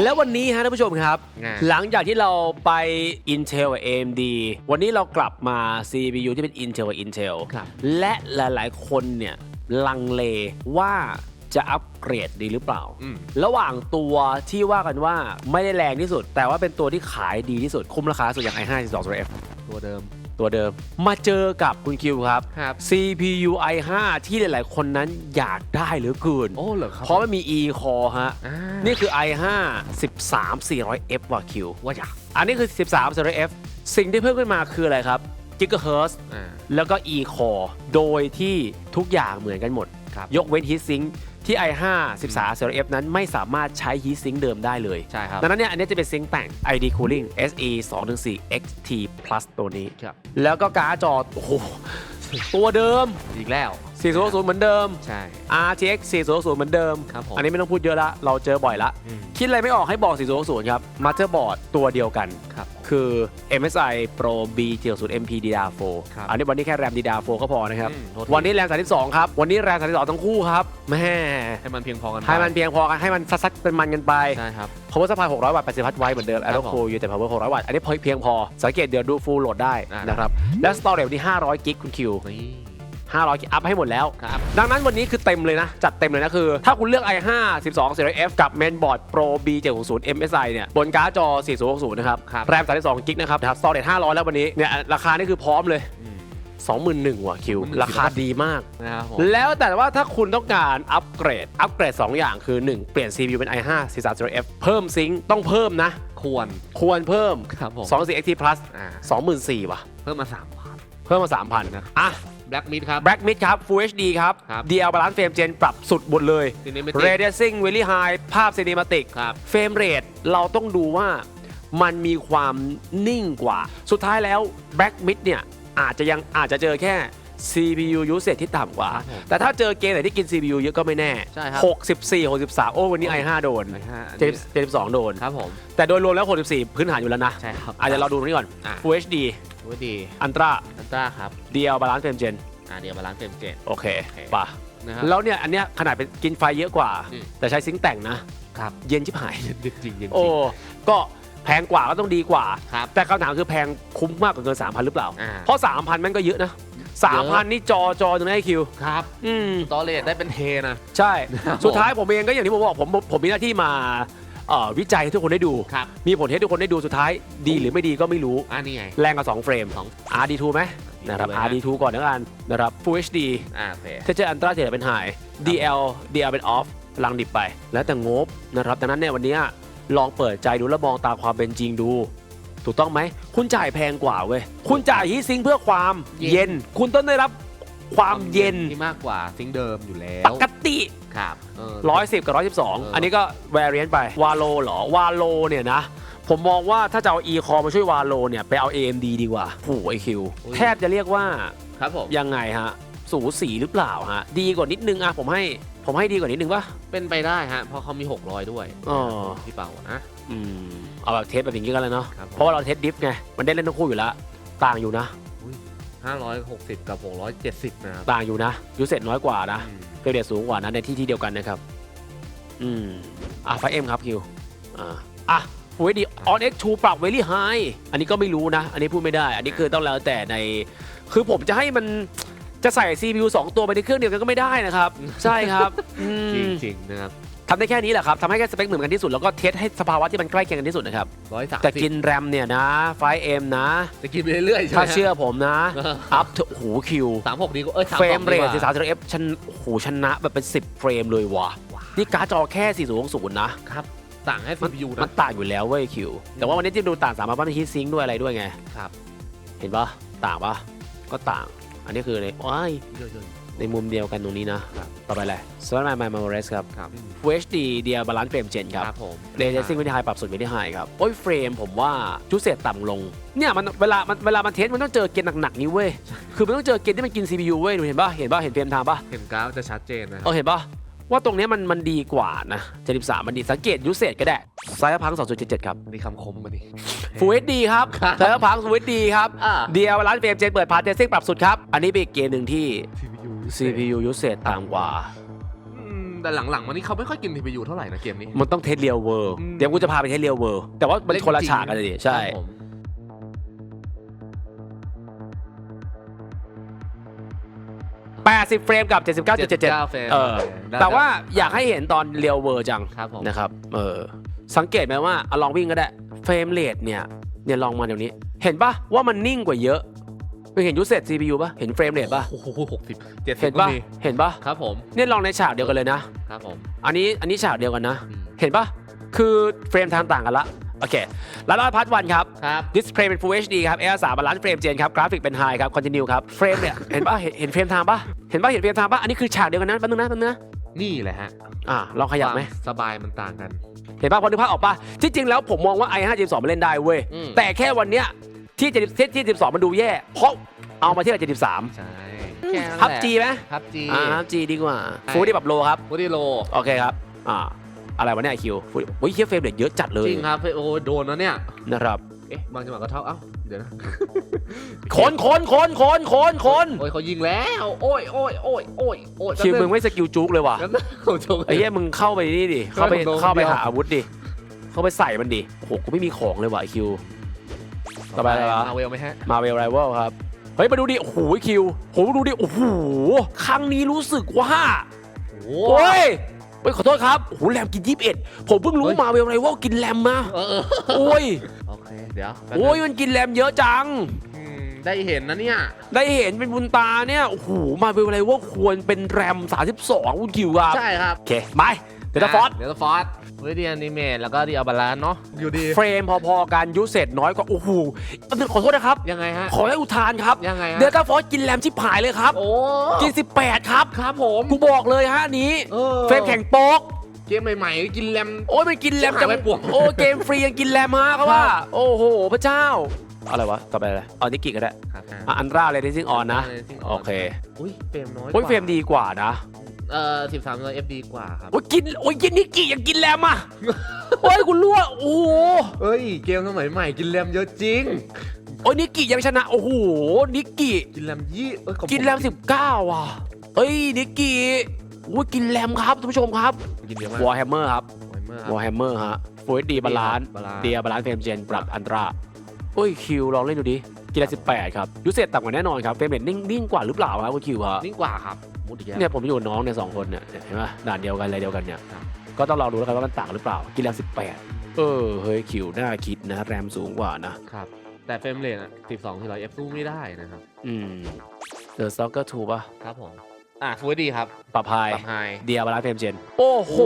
แล้ววันนี้ฮะท่านผู้ชมครับไงหลังจากที่เราไป Intel กับ AMD วันนี้เรากลับมา CPU ที่เป็น Intel กับ Intel ครับ และหลาย ๆ คนเนี่ยลังเลว่าจะอัปเกรดดีหรือเปล่า อืม ระหว่างตัวที่ว่ากันว่าไม่ได้แรงที่สุด แต่ว่าเป็นตัวที่ขายดีที่สุด คุ้มราคาสุดอย่าง i5 12 F ตัวเดิม ตัวเดิม มาเจอกับคุณคิวครับ ครับ CPU i5 ที่หลาย ๆ คนนั้นอยากได้เหลือเกิน โอ้เหรอครับเพราะมันมี e-core ฮะ อ่านี่คือ i5 13 400F ว่ะคิว ว่าอยากอันนี้คือ 13 400F สิ่งที่เพิ่มขึ้นมาคืออะไรครับ gigahertz อ่าแล้วก็ e-core โดยที่ทุกอย่างเหมือนกันหมด ครับ ยกเว้น heatsink ที่ i5 13 400F นั้นไม่สามารถใช้ heatsink เดิมได้เลยใช่ครับดังนั้นเนี่ยอันนี้จะเป็นซิงค์แต่ง ID Cooling SE 214 XT Plus ตัวนี้ ครับ แล้วก็การ์ดจอโอ้โหตัวเดิมอีกแล้ว 400เหมือนเดิม ใช่ RTX 400เหมือนเดิม ครับผมอันนี้ไม่ต้องพูดเยอะละ เราเจอบ่อยละ อืม คิดอะไรไม่ออกให้บอก 400ครับ Motherboard ตัวเดียวกัน ครับ คือ MSI Pro B70 MP DDR4 ครับอันนี้วันนี้แค่แรม DDR4 ก็พอนะครับ อืมโทษที วันนี้แรม32ครับ วันนี้แรม32ทั้งคู่ครับแม่ให้มันเพียงพอกันไปให้มันเพียงพอกันให้มันซัดๆเป็นมันกันไป ใช่ครับ power supply 600 วัตต์80วัตต์ไว้เหมือนเดิมครับ Aero ผม Cool อยู่แต่ power 600 วัตต์ อันนี้เพียงพอ สังเกตเดี๋ยวดู full load ได้อ่าน นะครับ และ storage วันนี้500 กิกคุณคิว นี่ 500กิกอัพให้หมดแล้วครับดังนั้นวันนี้คือเต็มเลยนะ จัดเต็มเลยนะคือ ถ้าคุณเลือก i5 12 400F กับ mainboard Pro B760 MSI เนี่ยบนการ์ดจอ 4060 นะครับครับแรม32กิกนะครับ storage 500 แล้ววันนี้เนี่ยราคานี่คือพร้อมเลยอืม21,000ว่ะคิว21,000ราคาดีมากนะครับผมแล้วแต่ว่าถ้าคุณต้องการอัปเกรด อัปเกรด 2 อย่างคือ 1 เปลี่ยน CPU เป็น i5 43 f เพิ่มซิงค์ต้องเพิ่มนะ ควรควรเพิ่มครับผม2 4 XT Plus อ่า24,000ว่ะ เพิ่มมาสามพันเพิ่มมา 3,000นะอะ แบล็กมิดครับ Black Mid ครับ Full HD ครับ ครับ DL Balance Frame Gen ปรับสุดหมดเลย ซีนิเมติ Radiating Very High ภาพ Cinematic ครับ เฟรมเรทเราต้องดูว่ามันมีความนิ่งกว่า สุดท้ายแล้ว Black Mid เนี่ยอาจจะยังอาจจะเจอแค่ CPU usage ที่ต่ำกว่า ครับผมแต่ถ้าเจอเกมไหนที่กิน CPU เยอะก็ไม่แน่ ใช่ครับ 64 63 โอ้วันนี้ i5 โดนไอ้ห้าอันนี้72โดน ครับผม แต่โดยรวมแล้ว 64 พื้นฐานอยู่แล้วนะ ใช่ครับอาจจะเราดูตรงนี้ก่อน อะ Full HD ว่าดี Ultra อันตราครับ DL Balance Frame Gen อ่าเดี๋ยวมาล้างเต็มเจ็ด โอเคโอเค ป่ะนะครับ แล้วเนี่ยอันเนี้ยขนาดเป็นกินไฟเยอะกว่า อืม แต่ใช้ซิงค์แต่งนะ ครับ เย็นชิบหาย จริงจริงจริงโอ้ก็แพงกว่าก็ต้องดีกว่า ครับ แต่คำถามคือแพงคุ้มมากกว่าเกิน3,000 หรือเปล่า อ่า เพราะ 3,000มันก็เยอะนะ 3,000 นี่จอจอตรงนี้นไอ้คิว ครับอืม ตอเลทได้เป็นเทนะ ใช่ ครับสุดท้ายผมเองก็อย่างที่ผมบอกผมผมมีหน้าที่มาเอ่อวิจัยให้ทุกคนได้ดู ครับ มีผลให้ทุกคนได้ดูสุดท้าย ดีหรือไม่ดีก็ไม่รู้ อ่านี่ไงแรงกับ2เฟรมสอง RD2 ไหม นะครับเลยฮะ RD2 ก่อนแล้วกันนะครับ Full HD อ่าโอเคเทเจอร์อันตราเทเป็นไฮ DL DL เป็นออฟลังดิบไป แล้วแต่งบนะครับดังนั้นเนี่ยวันเนี้ยลองเปิดใจดูแล้วมองตามความเป็นจริงดู ถูกต้องไหม คุณจ่ายแพงกว่าเว้ย คุณจ่ายฮีทซิงค์เพื่อความเย็นเย็นคุณต้องได้รับความเย็นที่มากกว่าซิงค์เดิมอยู่แล้ปวกติครับเออ110กับเออ112อัอันนี้ก็แวร i ยนไป วาโลเหรอ วาโลเนี่ยนะ ผมมองว่าถ้าจะเอา e c o มาช่วยวาโลเนี่ยไปเอา AMD ดีกว่าโอ้โหไอคิวอุ้ยแทบจะเรียกว่าครับผมยังไงฮะ สูสีหรือเปล่าฮะ ดีกว่านิดนึงอะผมให้ผมให้ดีกว่านิดนึงปะเป็นไปได้ฮะเพราะเขามี 600 ด้วยอ๋อพี่เป่านะอืมเอาแบบเทสแบบอย่างนี้กันเลยเนาะครับผมเพราะว่าเราเทสดิฟไงมันได้เล่นทั้งคู่อยู่แล้วต่างอยู่นะ560 กับ 670 นะครับ ต่างอยู่นะ ยูเซตน้อยกว่านะอืมเฟรมเรทสูงกว่านะ ในที่ที่เดียวกันนะครับ อืม อะไฟเอ็มครับคิว อ่า อะ ฟูดีออนเอ็กชูปรับเวลี่ไฮอันนี้ก็ไม่รู้นะ อันนี้พูดไม่ได้ อันนี้คือต้องแล้วแต่ใน คือผมจะให้มันจะใส่ CPU 2 ตัวไปในเครื่องเดียวกันก็ไม่ได้นะครับ ใช่ครับอืจริงมจริงๆนะครับทำได้แค่นี้แหละครับทำให้แค่สเปคเหมือนกันที่สุด แล้วก็เทสให้สภาวะที่มันใกล้เคียงกันที่สุดนะครับ130แต่กินแรมเนี่ยนะไฟเอ็มนะ จะกินไปเรื่อยๆใช่ไหมถ้าเชื่อผมนะเอออัพถึงโอ้โหคิว สามหกดีกว่าเอ้ยเฟรมเรทดีที่กสาว่มสิบเอฟชันโอ้โหชนะแบบเป็น 10 เฟรมเลยว่ะ นี่การ์ดจอแค่ 4060นะ ครับ ต่างให้ CPU มันนะต่างอยู่แล้วเว้ยคิว แต่ว่าวันนี้ที่ดูต่างสามารถว่ามันฮีทซิงค์ด้วยอะไรด้วยไงครับ เห็นปะต่างปะก็ต่าง อันนี้คือในว้ายเยอะในมุมเดียวกันตรงนี้นะครับต่อไปอะไรสวัสดีมามาเรสครับๆครับ Full HD เดียบาลานซ์เฟรมเจนครับครับผมเรเดซิ่งวิดีไฮปรับสุดวิดีไฮครับ โอ้ยเฟรมผมว่าจุดเศษต่ำลง เนี่ยมันเวลามันเวลามันเทสมันต้องเจอเกณฑ์หนักๆนี้เว้ย คือมันต้องเจอเกณฑ์ที่มันกิน CPU เว้ยดูเห็นปะเห็นปะเห็นเฟรมไทม์ปะเห็นกราฟจะชัดเจนนะคเอรับอเห็นปะ ว่าตรงเนี้ยมันมันดีกว่านะ73มันดีสังเกตยูเซจก็ได้ไซส์พัง2.77 ครับนี่คำคมมาดิ Full HD ครับครับไซส์พัง Full HD ครับอ่าเดียวร้านเฟรมเจนเปิดพาร์ทเทสซิ่งปรับสุดครับ อันนี้เป็นอีกเกณฑ์หนึ่งที่ CPU CPU ยูเซจต่ำกว่าอืมแต่หลังๆมานี้เขาไม่ค่อยกิน CPU เท่าไหร่นะเกมนี้ มันต้องเทสเรียลเวิร์อืมเดี๋ยวกูจะพาไปเทสเรียลเวิร์แต่ว่ามันคนละฉากกันเลยดิใช่ 80 เฟรมกับ 79.77 79เฟรมเออได้แต่ว่าอยากให้เห็นตอนเรียลเวิร์จังครับผม นะครับเออสังเกตไหมว่าเอาลองวิ่งก็ได้ เฟรมเรทเนี่ยเนี่ยลองมาเดี๋ยวนี้ เห็นปะว่ามันนิ่งกว่าเยอะไปเห็นยูเซต CPU ปะเห็นเฟรมเรทปะโอ้โหหกสิบเจ็ดสิเห็บนก็ปะมีเห็นปะครับผมเนี่ยลองในฉากเดียวกันเลยนะ ครับผมอันนี้อันนี้ฉากเดียวกันนะ อืมเห็นปะคือเฟรมทางต่างกันละโอเคแล้วร้อยพัทวันครับ ครับ ดิสเพลย์เป็น Full HD ครับ AR3 บาลานซ์เฟรมเจนครับ กราฟิกเป็นไฮครับ คอนติเนียครับ เฟรมเนี่ย เห็นปะเห็นเห็นเฟรมทางปะ เห็นปะเห็นเฟรมทางปะอันนี้คือฉากเดียวกันนะแป๊บนึงนะแป๊บนึงนะนี่แหละฮะอ่าลองขยับไหมความสบายมันต่างกัน เห็นปะพอนึกภาพออกปะที่จริงแล้วผมมองว่า i5 72มันเล่นได้เว้ยอืม แต่แค่วันเนี้ยที่70ที่72มันดูแย่ เพราะเอามาเทียบกับ73ใช่พับจีไหมพับจีอ่าพับจีดีกว่าใช่ฟูดี้แบบโลครับวูดี้โล โอเคครับ อ่า อะไรวะเนี่ยไอคิวโอ้ยเฮียเฟรมเรทเยอะจัดเลยจริงครับโอ้โหโดนแล้วเนี่ยนะครับเอ๊ะบางจังหวะก็เท่าเอ้าเดี๋ยวนะคนคนคนคนคนคนโอ้ยเขายิงแล้ว โอ้ยโอ้ยโอ้ยโอ้ยโอ้ยคิวมึงไม่สกิลจุกเลยว่ะแป๊บนึงผมจงไอ้เหี้ยมึงเข้าไปนี่ดิเข้าไปผมโดนเข้าไปคนเดียวหาอาวุธดิเข้าไปใส่มันดิโอ้โหกูไม่มีของเลยว่ะไอคิวต่อไปอะไรวะมาเวลไหมฮะมาเวลไรเวลครับเฮ้ยมาดูดิโอ้โหคิวโหดูดิโอ้โหครั้งนี้รู้สึกว่าโอ้โอ้ย เฮ้ยขอโทษครับโอ้โหแรมกิน21ผมเพิ่งรู้เฮ้ยมาเวลไรเวลกินแรมมาเออเออโอ้ยโอเคเดี๋ยวแป๊บนึงโอ้ยมันกินแรมเยอะจัง อืมได้เห็นนะเนี่ย ได้เห็นเป็นบุญตาเนี่ยโอ้โหมาเวลไรเวลควรเป็นแรม32คุณคิวครับใช่ครับ โอเคไป เดี๋ยวจะฟอสเดี๋ยวจะฟอสเฮ้ยดีอนิเมตแล้วก็ดีอัลบาลานเนาะอยู่ดี เฟรมพอๆกันยูเซตน้อยกว่าโอ้โหอันนึงขอโทษนะครับ ยังไงฮะ ขอให้อุทานครับ ยังไงฮะ เดลต้าฟอสกินแรมชิบหายเลยครับ โอ้กิน 18 ครับ ครับผม กูบอกเลยฮะอันนี้ออ เฟรมแข่งโป๊ก เกมใหม่ๆกินแรม โอ้ยมันกินแรมชิบหายไปปวงโอ้เกมฟรียังกินแรมฮะเขาว่าโอ้โห พระเจ้า อะไรวะ ต่อไปอะไรอ๋อนิกกี้ก็ได้ครับอะอันร่าเลยที่ซิงออนนะ Rising On โอเค อุ้ยเฟรมน้อยโอ้ยเฟรมดีกว่านะ เอ่อสิบสามร้อยเอฟดีกว่าครับ โอ้ยกินโอ้ยกินนิกกี้ยังกินแรมอะ โอ้ยกูรั่วโอ้โหเอ้ย เกมสมัยใหม่กินแรมเยอะจริง โอ้ยนิกกี้ยังชนะโอ้โหนิกกี้กินแรมยี่เอ้ยของกินแรม19ว่ะเอ้ยนิกกี้โอ้ยกินแรมครับท่านผู้ชมครับกินเยอะมากวอร์แฮมเมอร์ครับไวมากวอร์แฮมเมอร์ฮะฟูดดีบาลานซ์บาลานซ์เดียบาลานซ์เฟรมเจนปรับอันตราโอ้ยคิวลองเล่นดูดิ กินละสิบแปดครับยูเซตต่ำกว่าแน่นอนครับเฟรมเรทนิ่งนิ่งกว่าหรือเปล่าครับคุณคิวฮะนิ่งกว่าครับมุดอีกแล้วเนี่ยผมอยู่กับน้องเนี่ยสองคนเนี่ยเห็นไหมด่านเดียวกันอะไรเดียวกันเนี่ยครับก็ต้องลองดูแล้วกันว่ามันต่างหรือเปล่ากินละสิบแปดเออเฮ้ยคิวน่าคิดนะแรมสูงกว่านะครับแต่เฟรมเรทอะสิบสองที่ร้อยเอฟสู้ไม่ได้นะครับอืมเดอะซ็อกเกอร์ทูป่ะครับผมอะฟูดดีครับปรับไฮปรับไฮเดียบาลานซ์เฟรมเจนโอ้โห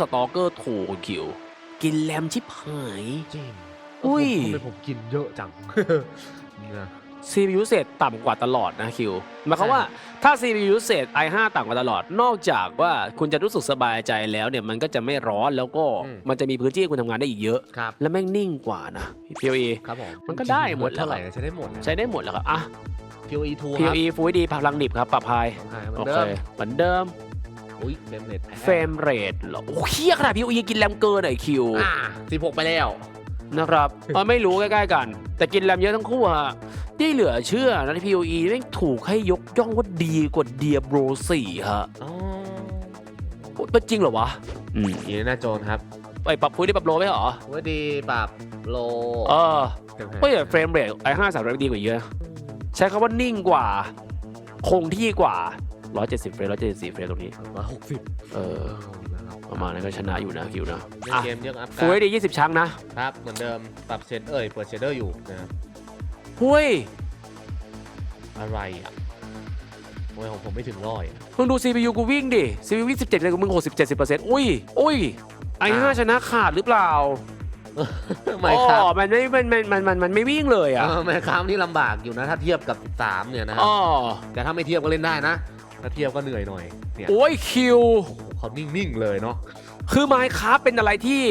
สตอกเกอร์ถูกคุณคิว กินแรมชิบหายจริง อุ้ยทำไมผมกินเยอะจังนะ CPU เศษต่ำกว่าตลอดนะคิวหมายความว่าถ้า CPU เศษ i5 ต่ำกว่าตลอด นอกจากว่าคุณจะรู้สึกสบายใจแล้วเนี่ยมันก็จะไม่ร้อนแล้วก็มันจะมีพื้นที่ให้คุณทำงานได้อีกเยอะ ครับ และแม่งนิ่งกว่านะ PoE ครับผมมันก็ได้หมดแล้วเท่าไหร่ก็ใช้ได้หมดนะ ใช้ได้หมดแล้วครับอะ PoE 2ครับ PoE Full HD พลังดิบครับปรับไฮของไฮเหมือโอนเดิเคมเหมือนเดิมอุ้ยเฟรมเรทแพ้เฟรมเรทเหรอโอ้เฮียขนาด PoE กินแรมเกินไอ้คิว อ่าสิบหกไปแล้ว นะครับเออไม่รู้ใกล้ๆกัน แต่กินแรมเยอะทั้งคู่ฮะที่เหลือเชื่อนะที่ PoE แม่งถูกให้ยกย่องว่าดีกว่าเดียโบร4ฮะอ๋อโอ๊ยเป็นจริงเหรอวะอืมอีน่าโจนครับไปปรับพื้นได้ปรับโลไหมเหรอฟูดดีปรับโลเออเฟรมเฮ้ยเฟรมเรทไอห้าสามร้อยดีกว่าเยอะ ใช้คำว่านิ่งกว่า คงที่กว่า 170เฟรม174เฟรมตรงนี้ ร้อยหกสิบเออ ประมาณนั้นก็ชนะอยู่นะคิวนะเล่นอะเกมเยอะอัพฟูลดี20ชั้งนะครับ เหมือนเดิม ปรับเชดเอ้ย เปิดเชดเดอร์อยู่นะครับหุ้ยอะไรอะโอ้ยของผมไม่ถึงร้อยอะมึงดู CPU กูวิ่งดิ CPU วิ่ง17เลยกูมึง60 70อุ้ยอุ้ยไอห้าชนะขาดหรือเปล่าไม่ครับอ๋อมันไม่มันมันมันมันมันไม่วิ่งเลยอะเออแม่ค้ามนี่ลำบากอยู่นะ ถ้าเทียบกับ 13 เนี่ยนะครับอ๋อแต่ถ้าไม่เทียบก็เล่นได้นะ ถ้าเทียบก็เหนื่อยหน่อยเนี่ยโอ้ยคิวโอ้โหเขานิ่งๆเลยเนาะคือ Minecraft เป็นอะไรที่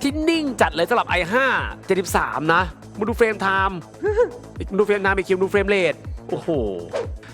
ที่นิ่งจัดเลยสำหรับ i5 73 นะมึงดูเฟรมไทม์มึงดูเฟรมไทม์ไปคิวดูเฟรมเรทโอ้โห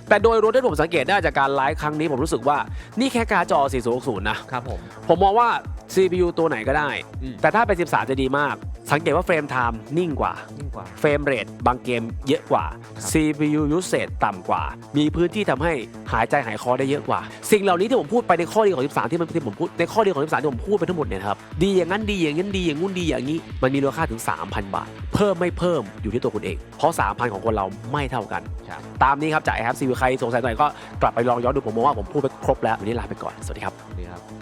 แต่โดยรวมที่ผมสังเกตได้จากการไลฟ์ครั้งนี้ผมรู้สึกว่า นี่แค่การ์ดจอ 4060 นะ ครับผม ผมมองว่า CPU ตัวไหนก็ได้ อืม แต่ถ้าเป็น 13 จะดีมาก สังเกตว่าเฟรมไทม์นิ่งกว่า ยิ่งกว่า เฟรมเรทบางเกมเยอะกว่า CPU usage ต่ำกว่า มีพื้นที่ทำให้หายใจหายคอได้เยอะกว่า สิ่งเหล่านี้ที่ผมพูดไปในข้อดีของ 13 ที่มันที่ผมพูดในข้อดีของ 13 ที่ผมพูดไปทั้งหมดเนี่ยนะครับ ดีอย่างนั้นดีอย่างนั้นดีอย่างงู้นดีอย่างนี้ มันมีมูลค่าถึง 3,000 บาท เพิ่มไม่เพิ่มอยู่ที่ตัวคุณเอง เพราะ 3,000 ของคนเราไม่เท่ากัน ครับ ตามนี้ครับจากแอปซีวีใครสงสัยตรงไหนก็กลับไปลองย้อนดูผมมองว่าผมพูดไปครบแล้ววันนี้ลาไปก่อนสวัสดีครับ ดีครับ